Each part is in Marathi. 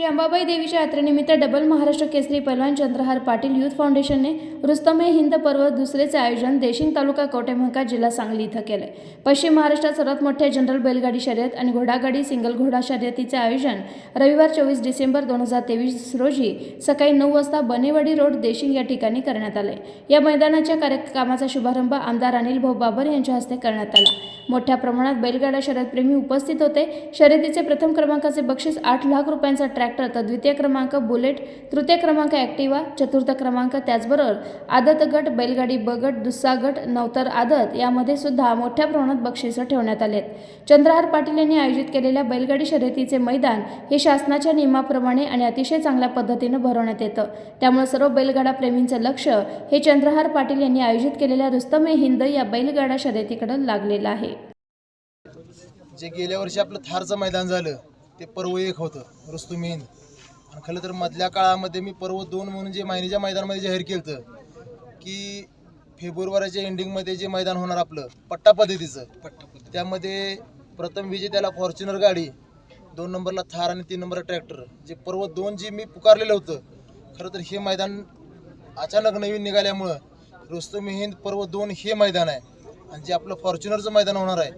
श्री अंबाबाई देवीच्या यात्रेनिमित्त डबल महाराष्ट्र केसरी पहलवान चंद्रहार पाटील युथ फाउंडेशनने रुस्तमे हिंद पर्व दुसरेचे आयोजन देशिंग तालुका कवटेमंका जिल्हा सांगली इथं केले पश्चिम महाराष्ट्रात सर्वात मोठ्या जनरल बैलगाडी शर्यत आणि घोडागाडी सिंगल घोडा शर्यतीचे आयोजन रविवार चोवीस डिसेंबर दोन हजार तेवीस रोजी सकाळी नऊ वाजता बनेवाडी रोड देशिंग या ठिकाणी करण्यात आले या मैदानाच्या कार्यक्रमाचा शुभारंभ आमदार अनिल भाऊ बाबर यांच्या हस्ते करण्यात आला. मोठ्या प्रमाणात बैलगाडा शर्यतप्रेमी उपस्थित होते. शर्यतीचे प्रथम क्रमांकाचे बक्षीस आठ लाख रुपयांचा ट्रॅक ट्रॅक्टर तर द्वितीय क्रमांक बुलेट तृतीय क्रमांक ॲक्टिवा चतुर्थ क्रमांक त्याचबरोबर आदत गट बैलगाडी ब गट दुस्सा गट नवतर आदत यामध्ये सुद्धा मोठ्या प्रमाणात बक्षिसं ठेवण्यात आलेत. चंद्रहार पाटील यांनी आयोजित केलेल्या बैलगाडी शर्यतीचे मैदान हे शासनाच्या नियमाप्रमाणे आणि अतिशय चांगल्या पद्धतीनं भरवण्यात येतं. त्यामुळे सर्व बैलगाडा प्रेमींचं लक्ष हे चंद्रहार पाटील यांनी आयोजित केलेल्या रुस्तमे हिंद या बैलगाडा शर्यतीकडे लागलेलं आहे. जे गेल्या वर्षी आपलं थारचं मैदान झालं ते पर्व एक होतं रुस्तुम हिंद. आणि खरं तर मधल्या काळामध्ये मी पर्व दोन म्हणून जे मायनीच्या मैदानामध्ये जाहीर केलं होतं की फेब्रुवारीच्या एंडिंगमध्ये जे मैदान होणार आपलं पट्टा पद्धतीचं त्यामध्ये प्रथम विजेत्याला फॉर्च्युनर गाडी दोन नंबरला थार आणि तीन नंबरला ट्रॅक्टर जे पर्व दोन जे मी पुकारलेलं होतं खरं तर हे मैदान अचानक नवीन निघाल्यामुळं रुस्तुम हिंद पर्व दोन हे मैदान आहे. आणि जे आपलं फॉर्च्युनरचं मैदान होणार आहे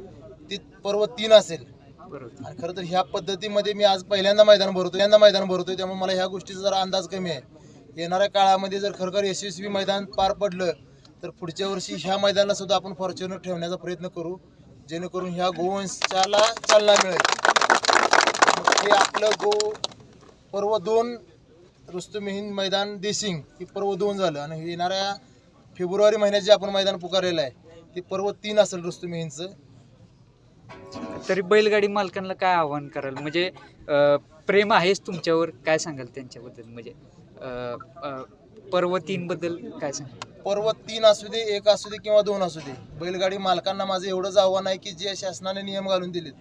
ते पर्व तीन असेल. खरं तर ह्या पद्धतीमध्ये मी आज पहिल्यांदा मैदान भरतो यांदा मैदान भरतोय त्यामुळे मला ह्या गोष्टीचा जरा अंदाज कमी आहे. येणाऱ्या काळामध्ये जर खरखर यशस्वी मैदान पार पडलं तर पुढच्या वर्षी ह्या मैदानाला सुद्धा आपण फॉर्च्युनर ठेवण्याचा प्रयत्न करू जेणेकरून ह्या गोवंशाला चालना मिळेल. हे आपलं गो पर्व दोन रुस्तुमिहीन मैदान देसिंग हे पर्व दोन झालं. आणि येणाऱ्या फेब्रुवारी महिन्यात जे आपण मैदान पुकारलेलं आहे ते पर्व तीन असेल रुस्तुम तरी बैलगाडी मालकांना काय आव्हान कराल? म्हणजे प्रेम आहेच तुमच्यावर. काय सांगाल त्यांच्याबद्दल? म्हणजे पर्व तीन बद्दल काय सांगाल? पर्व तीन असू दे एक असू दे किंवा दोन असू दे बैलगाडी मालकांना माझं एवढंच आव्हान आहे की जे शासनाने नियम घालून दिलेत.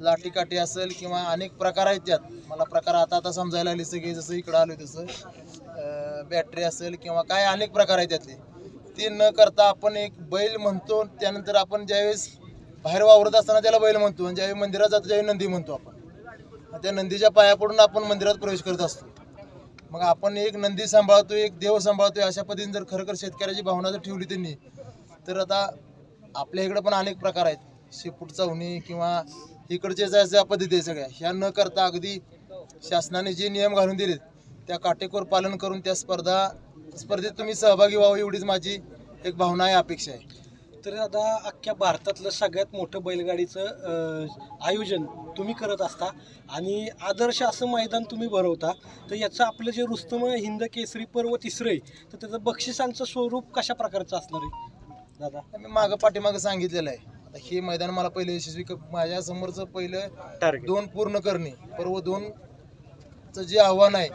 लाठी काठी असेल किंवा अनेक प्रकार आहेत त्यात. मला प्रकार आता आता समजायला लागले सगळे जसं इकडं आलो तसं. बॅटरी असेल किंवा काय अनेक प्रकार आहेत त्यातले. ते न करता आपण एक बैल म्हणतो त्यानंतर आपण ज्यावेळेस बाहेर वावरत असताना त्याला बैल म्हणतो आणि ज्यावेळी मंदिरात जातो त्यावेळी नंदी म्हणतो आपण. त्या नंदीच्या पाया पडून आपण मंदिरात प्रवेश करत असतो. मग आपण एक नंदी सांभाळतो एक देव सांभाळतोय अशा पद्धतीने जर खरोखर शेतकऱ्याची भावना जर ठेवली त्यांनी तर आता आपल्या इकडे पण अनेक प्रकार आहेत. शेपूट चावणी किंवा इकडचे ज्या पद्धती आहे सगळ्या ह्या न करता अगदी शासनाने जे नियम घालून दिलेत त्या काटेकोर पालन करून त्या स्पर्धा स्पर्धेत तुम्ही सहभागी व्हावं एवढीच माझी एक भावना आहे अपेक्षा आहे. तर आता अख्ख्या भारतातलं सगळ्यात मोठं बैलगाडीचं आयोजन तुम्ही करत असता आणि आदर्श असं मैदान तुम्ही भरवता तर याचं आपलं जे रुस्तम हिंद केसरी पर्व तिसरं आहे तर त्याचं बक्षिसांचं स्वरूप कशा प्रकारचं असणार आहे? दादा. मी मागं पाठीमागं सांगितलेलं आहे. आता हे मैदान मला पहिलं यशस्वी क- माझ्या समोरचं पहिलं टार्गेट दोन पूर्ण करणे. पर्व दोन चं जे आव्हान आहे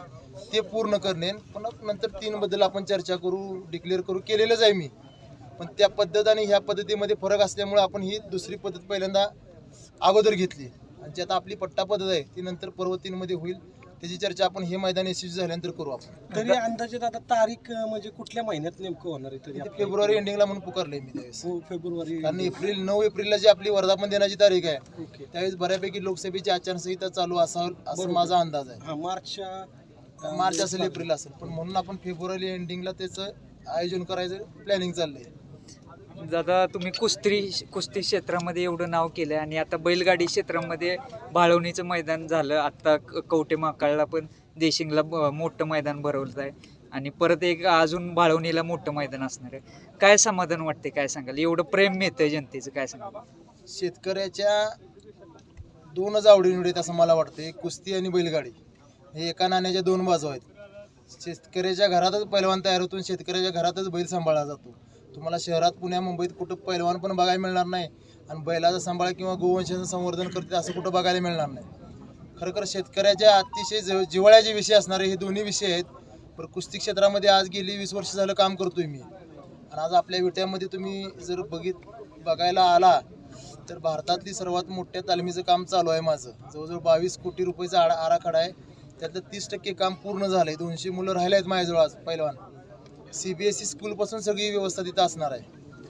ते पूर्ण करणे. पण नंतर तीन बद्दल आपण चर्चा करू डिक्लेअर करू. केलेलंच आहे मी. पण त्या पद्धत आणि ह्या पद्धतीमध्ये फरक असल्यामुळे आपण ही दुसरी पद्धत पहिल्यांदा अगोदर घेतली. आणि जी आता आपली पट्टा पद्धत आहे ती नंतर पर्व तीनमध्ये होईल. त्याची चर्चा आपण हे मैदान यशस्वी झाल्यानंतर करू आपण. तरी अंदाजे आता तारीख म्हणजे कुठल्या महिन्यात नेमकं होणार आहे फेब्रुवारी एंडिंगला म्हणून पुकारलंय मी त्यावेळेस. हो फेब्रुवारी कारण एप्रिल नऊ एप्रिलला जी आपली वर्धापन दिनाची तारीख आहे त्यावेळेस बऱ्यापैकी लोकसभेची आचारसंहिता चालू असावं असं माझा अंदाज आहे. मार्चच्या मार्च असेल एप्रिल असेल पण म्हणून आपण फेब्रुवारी एंडिंगला त्याचं आयोजन करायचं प्लॅनिंग चाललंय. दादा तुम्ही कुस्ती कुस्ती क्षेत्रामध्ये एवढं नाव केलं आणि आता बैलगाडी क्षेत्रामध्ये भाळवणीचं मैदान झालं. आत्ता क- कवटे माकाळला पण देशिंगला ब- मोठं मैदान भरवलं आहे. आणि परत एक अजून भाळवणीला मोठं मैदान असणार आहे. काय समाधान वाटते काय सांगाल? एवढं प्रेम मिळतंय जनतेचं काय सांगा शेतकऱ्याच्या दोनच आवडीनिवडीत असं मला वाटतं कुस्ती आणि बैलगाडी. हे एका नाण्याच्या दोन बाजू आहेत. शेतकऱ्याच्या घरातच पैलवान तयार होतून शेतकऱ्याच्या घरातच बैल सांभाळला जातो. तुम्हाला शहरात पुण्या मुंबईत कुठं पैलवान पण बघायला मिळणार नाही आणि बैलाचा सांभाळ किंवा गोवंशाचं संवर्धन करते असं कुठं बघायला मिळणार नाही. खरोखर शेतकऱ्याच्या अतिशय जव- जिव्हाळ्याचे विषय असणारे हे दोन्ही विषय आहेत. पण कुस्ती क्षेत्रामध्ये आज गेली वीस वर्ष झालं काम करतोय मी. आणि आज आपल्या विट्यामध्ये तुम्ही जर बघित बघायला आला तर भारतातली सर्वात मोठ्या तालमीचं काम चालू आहे माझं. जवळजवळ बावीस कोटी रुपयेचा आडा आराखडा आहे. त्यातलं तीस टक्के काम पूर्ण झालं आहे दोनशे मुलं राहिले आहेत माझ्याजवळ आज पहिलवान सी बी एस ई स्कूलपासून सगळी व्यवस्था तिथं असणार आहे.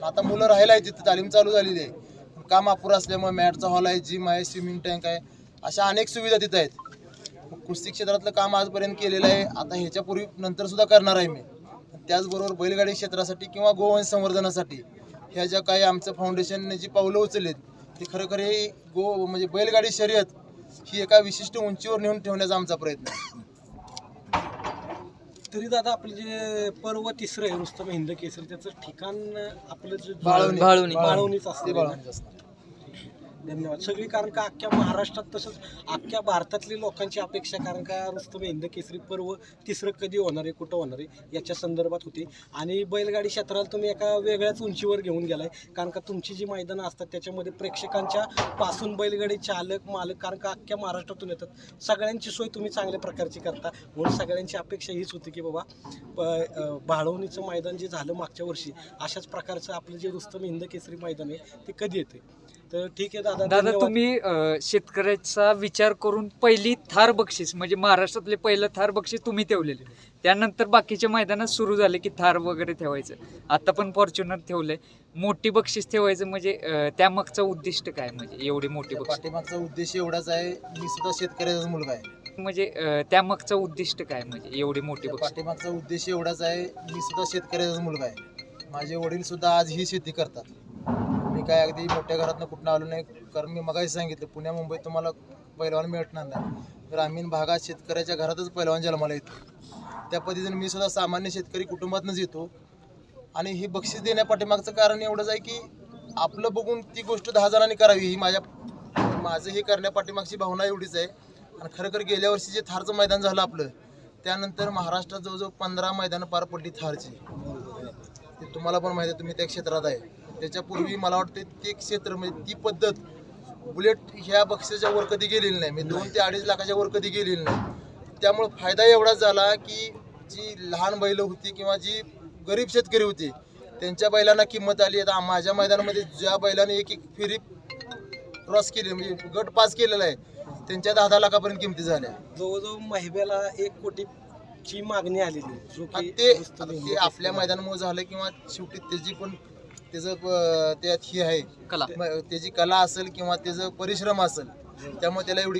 आता मुलं राहिला आहे तिथं तालीम चालू झालेली आहे. पण काम अपुरं असल्यामुळे मॅटचा हॉल आहे जिम आहे स्विमिंग टँक आहे अशा अनेक सुविधा तिथं आहेत. कुस्ती क्षेत्रातलं काम आजपर्यंत केलेलं आहे. आता ह्याच्यापूर्वी नंतर सुद्धा करणार आहे मी. त्याचबरोबर बैलगाडी क्षेत्रासाठी किंवा गोवंश संवर्धनासाठी ह्या ज्या काही आमचं फाउंडेशनने जी पावलं उचललीत ती खरोखर हे गो म्हणजे बैलगाडी शर्यत ही एका विशिष्ट उंचीवर नेऊन ठेवण्याचा आमचा प्रयत्न आहे. तरी दादा आपलं जे पर्व तिसरं आहे रुस्तम हिंद केसरी त्याचं ठिकाण आपलं जे बाळवणी. बाळवणी बाळवणीच असते बाळवणीच असणार. धन्यवाद. सगळी कारण का अख्ख्या महाराष्ट्रात तसंच अख्ख्या भारतातली लोकांची अपेक्षा कारण का रुस्तम हिंद केसरी पर्व तिसरं कधी होणार आहे कुठं होणार आहे याच्या संदर्भात होती. आणि बैलगाडी क्षेत्राला तुम्ही एका वेगळ्याच उंचीवर घेऊन गेलाय. कारण का तुमची जी मैदानं असतात त्याच्यामध्ये प्रेक्षकांच्या पासून बैलगाडी चालक मालक कारण का अख्ख्या महाराष्ट्रातून येतात. सगळ्यांची सोय तुम्ही चांगल्या प्रकारची करता. म्हणून सगळ्यांची अपेक्षा हीच होती की बाबा प- भाळवणीचं मैदान जे झालं मागच्या वर्षी अशाच प्रकारचं आपलं जे रुस्तम हिंद केसरी मैदान आहे ते कधी येते तर ठीक आहे दादा दादा धन्यवाद. तुम्ही अं, शेतकऱ्याचा विचार करून पहिली थार बक्षीस म्हणजे महाराष्ट्रातले पहिलं थार बक्षीस तुम्ही ठेवलेले. त्यानंतर बाकीच्या मैदानात सुरू झाले की थार वगैरे ठेवायचं. आता पण फॉर्च्युनर ठेवलंय. मोठी बक्षीस ठेवायचं म्हणजे अं, त्यामागचं उद्दिष्ट काय म्हणजे एवढी मोठी बक्षीस? पाठीमागचा उद्देश एवढाच आहे मी सुद्धा शेतकऱ्याचाच मुलगा आहे. म्हणजे अं, त्यामागचं उद्दिष्ट काय म्हणजे एवढी मोठी त्या बक्षीस? पाठीमागचा उद्देश एवढाच आहे मी सुद्धा शेतकऱ्याचाच मुलगा आहे. माझे वडील सुद्धा आज ही शेती करतात. मी काय अगदी मोठ्या घरातनं कुठनं आलो नाही. कारण मी मगाशी सांगितलं पुण्या मुंबईत तुम्हाला पैलवान मिळणार नाही. ग्रामीण भागात शेतकऱ्याच्या घरातच पैलवान जन्माला येतो त्या पद्धतीने मी सुद्धा सामान्य शेतकरी कुटुंबातनंच येतो. आणि ही बक्षीस देण्यापाठीमागचं कारण एवढंच आहे की आपलं बघून ती गोष्ट दहा जणांनी करावी ही माझ्या माझं हे करण्यापाठीमागची भावना एवढीच आहे. आणि खरं खर गेल्या वर्षी जे थारचं मैदान झालं आपलं त्यानंतर महाराष्ट्रात जवळजवळ पंधरा मैदानं पार पडली थारची. ते तुम्हाला पण माहिती आहे तुम्ही त्या क्षेत्रात आहे. त्याच्यापूर्वी मला वाटतं ते क्षेत्र म्हणजे ती पद्धत बुलेट ह्या बक्षिसाच्या वर कधी गेलेली नाही. म्हणजे दोन ते अडीच लाखाच्या वर कधी गेलेली नाही. त्यामुळे फायदा एवढाच झाला की जी लहान बैलं होती किंवा जी गरीब शेतकरी होते त्यांच्या बैलांना किंमत आली. आता माझ्या मैदानामध्ये ज्या बैलाने एक एक फेरी क्रॉस केली म्हणजे गट पास केलेला आहे त्यांच्या दहा दहा लाखापर्यंत किमती झाल्या. जवळजवळ महिब्याला एक कोटीची मागणी आलेली ते आपल्या मैदानामुळे झालं किंवा शेवटी त्याची पण त्याचं त्यात ही आहे. कला. त्याची कला असेल किंवा त्याचं परिश्रम असेल त्यामुळे त्याला एवढी